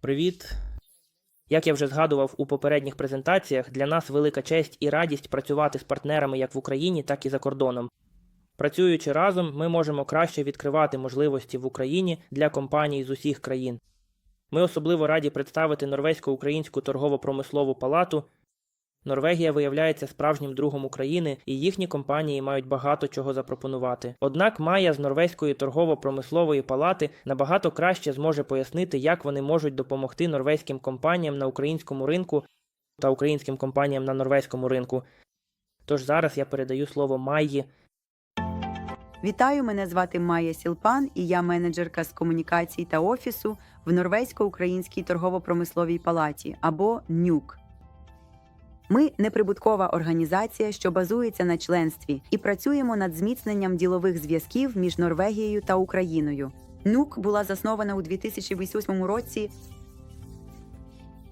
Привіт. Як я вже згадував у попередніх презентаціях, для нас велика честь і радість працювати з партнерами як в Україні, так і за кордоном. Працюючи разом, ми можемо краще відкривати можливості в Україні для компаній з усіх країн. Ми особливо раді представити Норвезько-Українську торгово-промислову палату. Норвегія виявляється справжнім другом України, і їхні компанії мають багато чого запропонувати. Однак Майя з Норвезької торгово-промислової палати набагато краще зможе пояснити, як вони можуть допомогти норвезьким компаніям на українському ринку та українським компаніям на норвезькому ринку. Тож зараз я передаю слово Майї. Вітаю, мене звати Майя Сілпан, і я менеджерка з комунікацій та офісу в Норвезько-Українській торгово-промисловій палаті або НЮК. Ми неприбуткова організація, що базується на членстві, і працюємо над зміцненням ділових зв'язків між Норвегією та Україною. НЮК була заснована у 2008 році.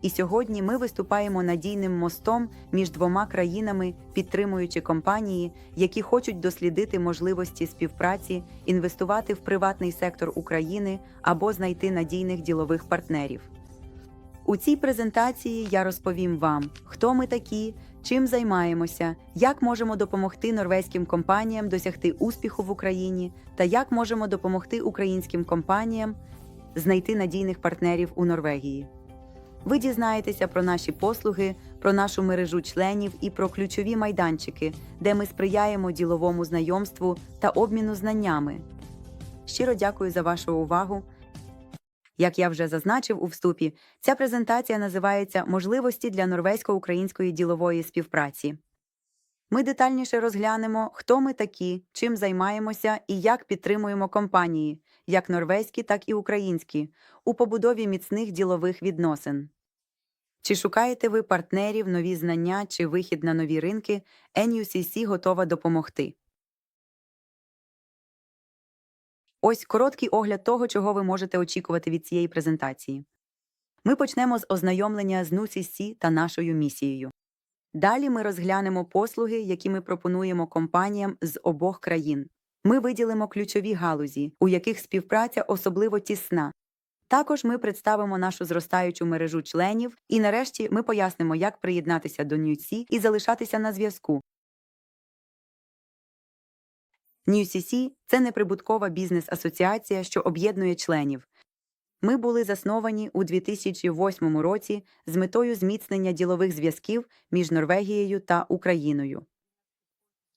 І сьогодні ми виступаємо надійним мостом між двома країнами, підтримуючи компанії, які хочуть дослідити можливості співпраці, інвестувати в приватний сектор України або знайти надійних ділових партнерів. У цій презентації я розповім вам, хто ми такі, чим займаємося, як можемо допомогти норвезьким компаніям досягти успіху в Україні та як можемо допомогти українським компаніям знайти надійних партнерів у Норвегії. Ви дізнаєтеся про наші послуги, про нашу мережу членів і про ключові майданчики, де ми сприяємо діловому знайомству та обміну знаннями. Щиро дякую за вашу увагу. Як я вже зазначив у вступі, ця презентація називається Можливості для норвезько-української ділової співпраці. Ми детальніше розглянемо, хто ми такі, чим займаємося і як підтримуємо компанії, як норвезькі, так і українські, у побудові міцних ділових відносин. Чи шукаєте ви партнерів, нові знання чи вихід на нові ринки, NUCC готова допомогти. Ось короткий огляд того, чого ви можете очікувати від цієї презентації. Ми почнемо з ознайомлення з NUCC та нашою місією. Далі ми розглянемо послуги, які ми пропонуємо компаніям з обох країн. Ми виділимо ключові галузі, у яких співпраця особливо тісна. Також ми представимо нашу зростаючу мережу членів, і нарешті ми пояснимо, як приєднатися до NUC і залишатися на зв'язку. NUCC – це неприбуткова бізнес-асоціація, що об'єднує членів. Ми були засновані у 2008 році з метою зміцнення ділових зв'язків між Норвегією та Україною.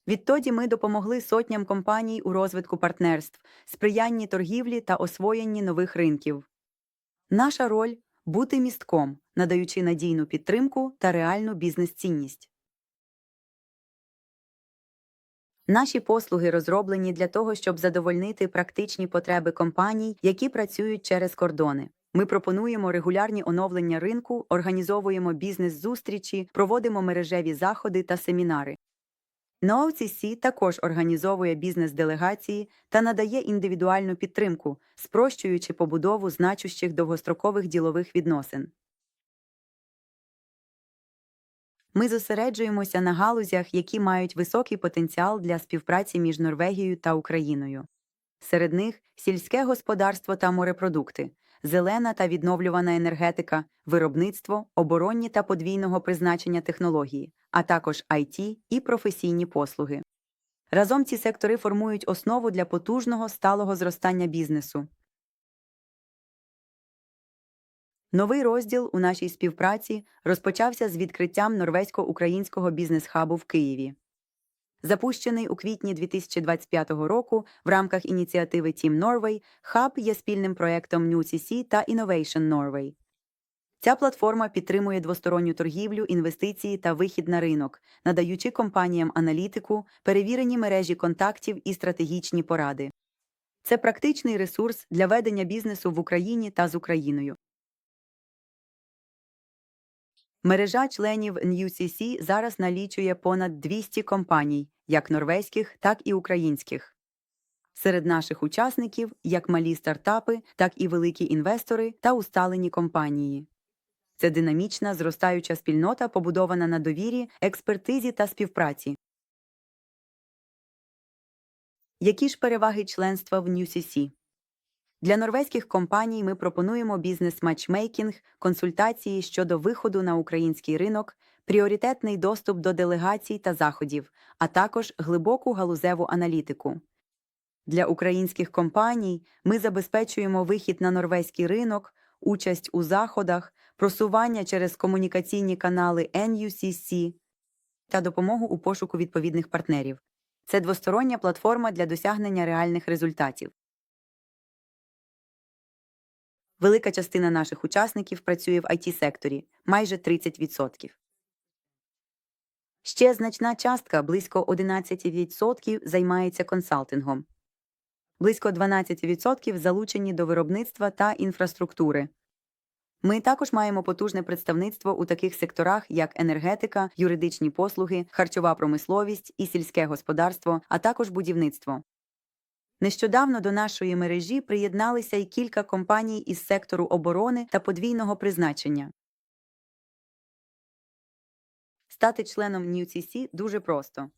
Відтоді ми допомогли сотням компаній у розвитку партнерств, сприянні торгівлі та освоєнні нових ринків. Наша роль бути містком, надаючи надійну підтримку та реальну бізнес-цінність. Наші послуги розроблені для того, щоб задовольнити практичні потреби компаній, які працюють через кордони. Ми пропонуємо регулярні оновлення ринку, організовуємо бізнес-зустрічі, проводимо мережеві заходи та семінари. NoCC також організовує бізнес-делегації та надає індивідуальну підтримку, спрощуючи побудову значущих довгострокових ділових відносин. Ми зосереджуємося на галузях, які мають високий потенціал для співпраці між Норвегією та Україною. Серед них сільське господарство та морепродукти, зелена та відновлювана енергетика, виробництво, оборонні та подвійного призначення технології, а також IT і професійні послуги. Разом ці сектори формують основу для потужного сталого зростання бізнесу. Новий розділ у нашій співпраці розпочався з відкриттям норвезько-українського бізнес-хабу в Києві. Запущений у квітні 2025 року в рамках ініціативи Team Norway, хаб є спільним проектом NewCC та Innovation Norway. Ця платформа підтримує двосторонню торгівлю, інвестиції та вихід на ринок, надаючи компаніям аналітику, перевірені мережі контактів і стратегічні поради. Це практичний ресурс для ведення бізнесу в Україні та з Україною. Мережа членів NUCC зараз налічує понад 200 компаній, як норвезьких, так і українських. Серед наших учасників як малі стартапи, так і великі інвестори та усталені компанії. Це динамічна, зростаюча спільнота, побудована на довірі, експертизі та співпраці. Які ж переваги членства в NUCC? Для норвезьких компаній ми пропонуємо бізнес-матчмейкінг, консультації щодо виходу на український ринок, пріоритетний доступ до делегацій та заходів, а також глибоку галузеву аналітику. Для українських компаній ми забезпечуємо вихід на норвезький ринок, участь у заходах, просування через комунікаційні канали NUCC та допомогу у пошуку відповідних партнерів. Це двостороння платформа для досягнення реальних результатів. Велика частина наших учасників працює в IT-секторі – майже 30%. Ще значна частка, близько 11%, займається консалтингом. Близько 12% залучені до виробництва та інфраструктури. Ми також маємо потужне представництво у таких секторах, як енергетика, юридичні послуги, харчова промисловість і сільське господарство, а також будівництво. Нещодавно до нашої мережі приєдналися й кілька компаній із сектору оборони та подвійного призначення. Стати членом NewCC дуже просто.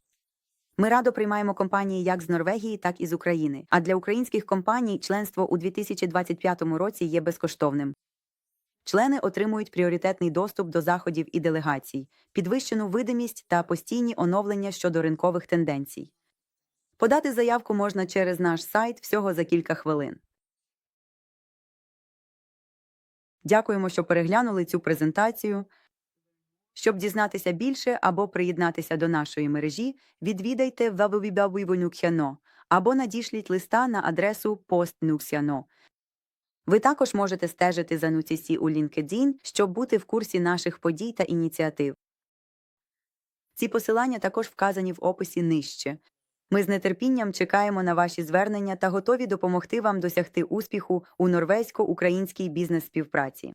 Ми радо приймаємо компанії як з Норвегії, так і з України. А для українських компаній членство у 2025 році є безкоштовним. Члени отримують пріоритетний доступ до заходів і делегацій, підвищену видимість та постійні оновлення щодо ринкових тенденцій. Подати заявку можна через наш сайт всього за кілька хвилин. Дякуємо, що переглянули цю презентацію. Щоб дізнатися більше або приєднатися до нашої мережі, відвідайте www.nuxiano або надішліть листа на адресу postnuxiano. Ви також можете стежити за NUCC у LinkedIn, щоб бути в курсі наших подій та ініціатив. Ці посилання також вказані в описі нижче. Ми з нетерпінням чекаємо на ваші звернення та готові допомогти вам досягти успіху у норвезько-українській бізнес-співпраці.